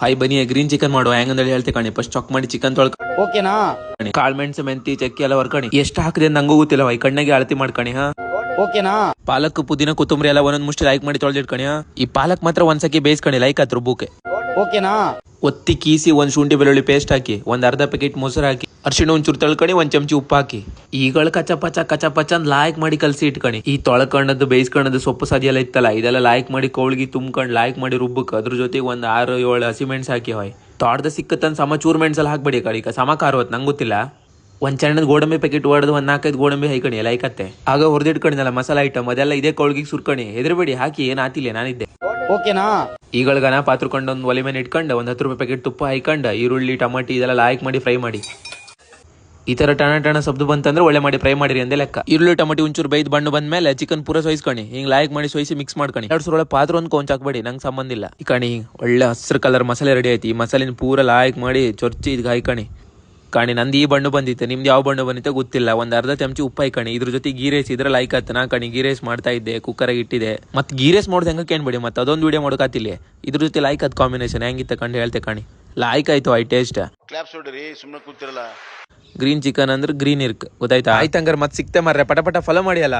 Hi ಬನ್ನಿ green chicken ಮಾಡುವ. ಹೆಂಗಂದೇಳಿ ಹೇಳ್ತೆ ಕಣಿ. ಫಸ್ಟ್ ಚಾಕ್ ಮಾಡಿ ಚಿಕನ್ ತೊಳ್ಕ. ಓಕೆನಾ ಕಾಳು ಮೆಣಸು ಮೆಂತಿ ಚಕ್ಕಿ ಎಲ್ಲ ವರ್ಕಣಿ ಎಷ್ಟು ಹಾಕಿದೆ ನಂಗೂ ಗೊತ್ತಿಲ್ಲ ಈ ಕಣ್ಣಿಗೆ ಅಳತಿ ಮಾಡ್ಕಣಿ ಹಾ. ಓಕೆನಾ ಪಾಲಕ್ ಪುದೀನ ಕೊತ್ತಂಬರಿ ಎಲ್ಲ ಒಂದೊಂದ್ ಮುಷ್ಟಿ ಲೈಕ್ ಮಾಡಿ ತೊಳೆದಿಟ್ಕಣಿ ಈ ಪಾಲಕ್ ಮಾತ್ರ ಒಂದ್ಸಕ್ಕೆ ಬೇಯಿಸ್ಕಣಿ ಲೈಕ್ ಆತ್ರ ಬೂಕೆ. ಓಕೆನಾ ಒತ್ತಿ ಕೀಸಿ ಒಂದ್ ಶುಂಠಿ ಬೆಳ್ಳುಳ್ಳಿ ಪೇಸ್ಟ್ ಹಾಕಿ, ಒಂದು ಅರ್ಧ ಪ್ಯಾಕೆಟ್ ಮೊಸರು ಹಾಕಿ, ಅರ್ಶಿಣ ಒಂಚೂರು ತಳ್ಕಣಿ, ಒಂದ್ ಚಮಚಿ ಉಪ್ಪು ಹಾಕಿ. ಈಗಳ ಕಚ ಪಚ ಕಚ ಪಚ ಅಂತ ಲಾಯ್ಕ್ ಮಾಡಿ ಕಲಸಿ ಇಟ್ಕಣಿ. ಈ ತೊಳ್ಕೊಂಡದ್ದು ಬೇಯಿಸ್ಕೊಂಡದ್ದು ಸೊಪ್ಪು ಸದಿ ಇತ್ತಲ್ಲ, ಇದೆಲ್ಲ ಲಾಯ್ಕ್ ಮಾಡಿ ಕೋಳಿಗೆ ತುಂಬ್ಕೊಂಡ್ ಲಾಯ್ಕ್ ಮಾಡಿ ರುಬ್ಬಕ್. ಅದ್ರ ಜೊತೆಗೆ ಒಂದ್ ಆರು ಏಳು ಹಸಿಮೆಣ್ಸು ಹಾಕಿ ಹೋಯ್. ತೋಟದ ಸಿಕ್ಕತ್ತನ್ ಸಮ ಚೂರು ಮೆಣಸಲ್ಲಿ ಹಾಕ್ಬೇಡಿ ಈಗ ಸಮ ಹೊತ್ ನಂಗೆ ಗೊತ್ತಿಲ್ಲ. ಒಂದ್ ಚಣ್ಣದ ಗೋಡಂಬಿ ಪ್ಯಾಕೆಟ್ ಹೊಡೆದು ಒಂದ್ ನಾಲ್ಕೈದು ಗೋಡಂಬಿ ಹೈಕಣಿ ಎಲ್ಲ ಐಕತ್ತೆ ಆಗ ಹೊರದಿಟ್ಕೊಂಡಿದ್ದಲ್ಲ ಮಸಾಲೆ ಐಟಮ್ ಅದೆಲ್ಲ ಇದೇ ಕೋಳಿಗೆ ಸುರ್ಕಣಿ. ಹೆದರ್ಬೇಡಿ, ಹಾಕಿ, ಏನ್ ಆತಿಲ್ಲ, ನಾನಿದ್ದೆ. ಓಕೆನಾ? ಈಗಳಗನ ಪಾತ್ರೆಕೊಂಡು ಒಂದು ಒಲೆ ಮೇಲೆ ಇಟ್ಕೊಂಡು ಒಂದು ಹತ್ತು ರೂಪಾಯಿ ಪ್ಯಾಕೆಟ್ ತುಪ್ಪ ಹಾಯ್ಕೊಂಡು ಈರುಳ್ಳಿ, ಟಮಾಟಿ ಇದೆಲ್ಲ ಲಾಯಕ್ ಮಾಡಿ ಫ್ರೈ ಮಾಡಿ. ಈ ತರ ಟಣ ಟಣ ಸಬ್ದು ಬಂತಂದ್ರೆ ಒಳ್ಳೆ ಮಾಡಿ ಫ್ರೈ ಮಾಡಿರಿ ಅಂದೇ ಲೆಕ್ಕ. ಈರುಳ್ಳಿ, ಟಮಾಟಿ ಒಂಚೂರು ಬೈದ್ ಬಣ್ಣ ಬಂದ ಮೇಲೆ ಚಿಕನ್ ಪೂರ ಸೋಯಿಸ್ಕೊಣಿ. ಹಿಂಗ್ ಲಾಯಕ್ ಮಾಡಿ ಸೋಯಿಸಿ ಮಿಕ್ಸ್ ಮಾಡ್ಕೊಣಿ. ಎರಡು ಸಲ ಪಾತ್ರ ಒಂದು ಕೊಂಚ ಹಾಕ್ಬೇಡಿ, ನಂಗೆ ಸಂಬಂಧ ಇಲ್ಲ ಈ ಕಣಿ, ಒಳ್ಳೆ ಹಸಿರು ಕಲರ್ ಮಸಾಲೆ ರೆಡಿ ಐತಿ ಈ ಮಸಾಲಿನ ಪೂರ ಲಾಯ್ಕ್ ಮಾಡಿ ಚೊರ್ಚಿ ಇದು ಹಾಯ್ಕಣಿ. ಕಾಣಿ ನಂದು ಈ ಬಣ್ಣ ಬಂದಿತ್ತು ನಿಮ್ದು ಯಾವ ಬಣ್ಣ ಬಂದಿತ್ತು ಗೊತ್ತಿಲ್ಲ. ಒಂದ್ ಅರ್ಧ ಚಮಚಿ ಉಪ್ಪಾಯಿ ಕಣಿ ಇದ್ರ ಜೊತೆ ಗೀ ರೈಸ್ ಇದ್ರ ಲೈಕ್ ಆಯ್ತು. ನಾ ಕಣಿ ಗೀ ರೈಸ್ ಮಾಡ್ತಾ ಇದ್ದೆ ಕುಕ್ಕರ್ ಇಟ್ಟಿದೆ ಮತ್ತೆ ಗೀ ರೈಸ್ ಮಾಡೋದು ಹೆಂಗೆ ಕೇಳ್ಬೇಡಿ ಮತ್ತೆ ಅದೊಂದು ವಿಡಿಯೋ ಮಾಡೋಕಾತಿಲ್ಲ ಇದ್ರ ಜೊತೆ ಲೈಕ್ ಆದ ಕಾಂಬಿನೇಷನ್ ಹೆಂಗಿತ್ತ ಕಂಡು ಹೇಳ್ತೆ ಕಣಿ. ಲೈಕ್ ಆಯ್ತು ಐ ಟೇಸ್ಟ್ ಸುಮ್ಮನೆ ಕೂತಿರಲ್ಲ. ಗ್ರೀನ್ ಚಿಕನ್ ಅಂದ್ರೆ ಗ್ರೀನ್ ಇರ್ಕ್ ಗೊತ್ತಾಯ್ತಾ? ಆಯ್ತು ಹಂಗಾರೆ ಮತ್ತೆ ಸಿಕ್ತೆ ಮಾರ್ರೆ ಪಟ ಪಟ ಫಾಲೋ ಮಾಡಿ ಅಲ್ಲ